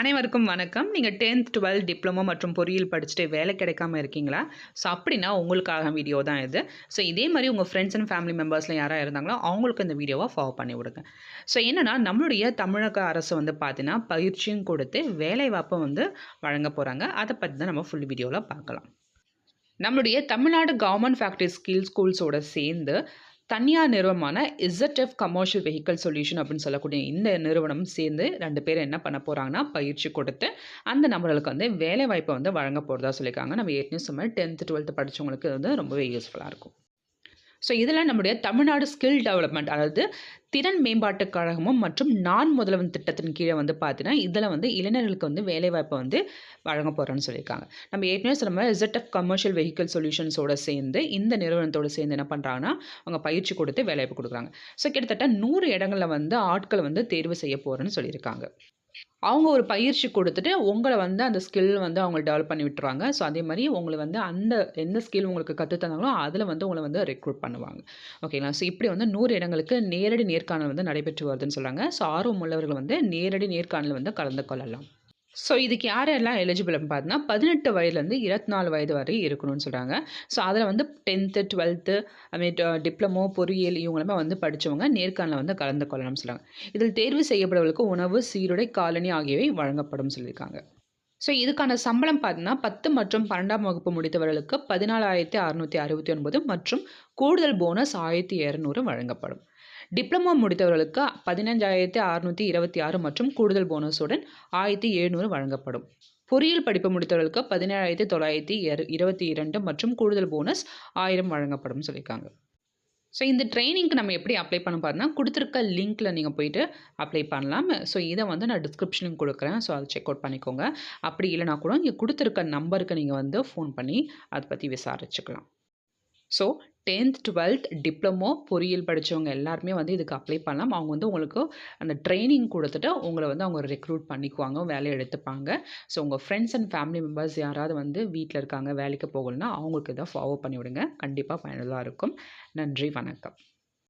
அனைவருக்கும் வணக்கம். நீங்கள் டென்த் டுவெல்த் டிப்ளமோ மற்றும் பொறியியல் படிச்சுட்டு வேலை கிடைக்காம இருக்கீங்களா? ஸோ அப்படின்னா உங்களுக்காக வீடியோ தான் இது. ஸோ இதே மாதிரி உங்கள் ஃப்ரெண்ட்ஸ் அண்ட் ஃபேமிலி மெம்பர்ஸில் யாராக இருந்தாங்களோ அவங்களுக்கு இந்த வீடியோவை ஃபாலோ பண்ணி விடுங்க. ஸோ என்னென்னா நம்மளுடைய தமிழக அரசு வந்து பார்த்தீங்கன்னா பயிற்சியும் கொடுத்து வேலைவாய்ப்பை வந்து வழங்க போகிறாங்க அதை பற்றி தான் நம்ம ஃபுல் வீடியோவில் பார்க்கலாம். நம்மளுடைய தமிழ்நாடு கவர்மெண்ட் ஃபேக்ட்ரி ஸ்கில் ஸ்கூல்ஸோட சேர்ந்து தனியார் நிறுவனமான இசட்எஃப் கமர்ஷியல் வெஹிக்கல் சொல்யூஷன் அப்படின்னு சொல்லக்கூடிய இந்த நிறுவனம் சேர்ந்து ரெண்டு பேர் என்ன பண்ண போகிறாங்கன்னா பயிற்சி கொடுத்து அந்த நபர்களுக்கு வந்து வேலை வாய்ப்பை வந்து வழங்க போகிறதா சொல்லியிருக்காங்க. நம்ம ஏற்கனவே சொன்ன டென்த்து டுவெல்த்து படித்தவங்களுக்கு வந்து ரொம்பவே யூஸ்ஃபுல்லாக இருக்கும். ஸோ இதில் நம்முடைய தமிழ்நாடு ஸ்கில் டெவலப்மெண்ட் அதாவது திறன் மேம்பாட்டுக் கழகமும் மற்றும் நான் முதல்வன் திட்டத்தின் கீழே வந்து பார்த்தீங்கன்னா இதில் வந்து இளைஞர்களுக்கு வந்து வேலைவாய்ப்பை வந்து வழங்க போகிறோன்னு சொல்லியிருக்காங்க. நம்ம ஏற்கனவே சொன்ன மாதிரி இசட்எஃப் கமர்ஷியல் வெஹிக்கல் சொல்யூஷன்ஸோடு சேர்ந்து இந்த நிறுவனத்தோடு சேர்ந்து என்ன பண்ணுறாங்கன்னா அவங்க பயிற்சி கொடுத்து வேலைவாய்ப்பு கொடுக்குறாங்க. ஸோ கிட்டத்தட்ட நூறு இடங்களில் வந்து ஆட்கள் வந்து தேர்வு செய்ய போகிறேன்னு சொல்லியிருக்காங்க. அவங்க ஒரு பயிற்சி கொடுத்துட்டு உங்களை வந்து அந்த ஸ்கில் வந்து அவங்க டெவலப் பண்ணி விட்டுருவாங்க. ஸோ அதே மாதிரி உங்களை வந்து அந்த எந்த ஸ்கில் உங்களுக்கு கற்றுத்தந்தாங்களோ அதில் வந்து உங்களை வந்து ரெக்ரூட் பண்ணுவாங்க. ஓகேங்களா ஸோ இப்படி வந்து நூறு இடங்களுக்கு நேரடி நேர்காணல் வந்து நடைபெற்று வருதுன்னு சொல்கிறாங்க ஸோ ஆர்வம் உள்ளவர்கள் வந்து நேரடி நேர்காணல் வந்து கலந்து கொள்ளலாம். ஸோ இதுக்கு யாரெல்லாம் எலிஜிபிள்னு பார்த்தீங்கன்னா பதினெட்டு வயதுலேருந்து இருபத்தி நாலு வயது வரை இருக்கணும்னு சொல்கிறாங்க ஸோ அதில் வந்து டென்த்து டுவெல்த்து அதுமாரி டிப்ளமோ பொறியியல் இவங்களுமே வந்து படித்தவங்க நேர்காணலில் வந்து கலந்து கொள்ளணும்னு சொல்கிறாங்க இதில் தேர்வு செய்யப்படுவர்களுக்கு உணவு சீருடை காலனி ஆகியவை வழங்கப்படும் சொல்லியிருக்காங்க. ஸோ இதுக்கான சம்பளம் பார்த்தீங்கன்னா பத்து மற்றும் பன்னெண்டாம் வகுப்பு முடித்தவர்களுக்கு பதினாலாயிரத்தி அறுநூற்றி அறுபத்தி ஒன்பது மற்றும் கூடுதல் போனஸ் ஆயிரத்தி இரநூறு வழங்கப்படும். டிப்ளமோ முடித்தவர்களுக்கு பதினஞ்சாயிரத்தி அறுநூற்றி இருபத்தி ஆறு மற்றும் கூடுதல் போனஸுடன் ஆயிரத்தி எழுநூறு வழங்கப்படும். பொறியியல் படிப்பு முடித்தவர்களுக்கு பதினேழாயிரத்தி தொள்ளாயிரத்தி இருபத்தி இரண்டு மற்றும் கூடுதல் போனஸ் ஆயிரம் வழங்கப்படும் சொல்லியிருக்காங்க. ஸோ இந்த ட்ரைனிங்க்கு நம்ம எப்படி அப்ளை பண்ண பாருன்னா கொடுத்துருக்க லிங்க்கில் நீங்கள் போயிட்டு அப்ளை பண்ணலாம். ஸோ இதை வந்து நான் டிஸ்கிரிப்ஷனுக்கு கொடுக்குறேன். ஸோ அதை செக் அவுட் பண்ணிக்கோங்க. அப்படி இல்லைனா கூட இங்கே கொடுத்துருக்க நம்பருக்கு நீங்கள் வந்து ஃபோன் பண்ணி அதை பற்றி விசாரிச்சுக்கலாம். ஸோ டென்த் டுவெல்த் டிப்ளமோ பொறியியல் படித்தவங்க எல்லாருமே வந்து இதுக்கு அப்ளை பண்ணலாம். அவங்க வந்து உங்களுக்கு அந்த ட்ரைனிங் கொடுத்துட்டு உங்களை வந்து அவங்க ரெக்ரூட் பண்ணிக்குவாங்க வேலையை எடுத்துப்பாங்க. ஸோ உங்கள் ஃப்ரெண்ட்ஸ் அண்ட் ஃபேமிலி மெம்பர்ஸ் யாராவது வந்து வீட்டில் இருக்காங்க வேலைக்கு போகலன்னா அவங்களுக்கு இதை ஃபாலோ பண்ணி விடுங்க கண்டிப்பாக பயனுள்ளதாக இருக்கும். நன்றி வணக்கம்.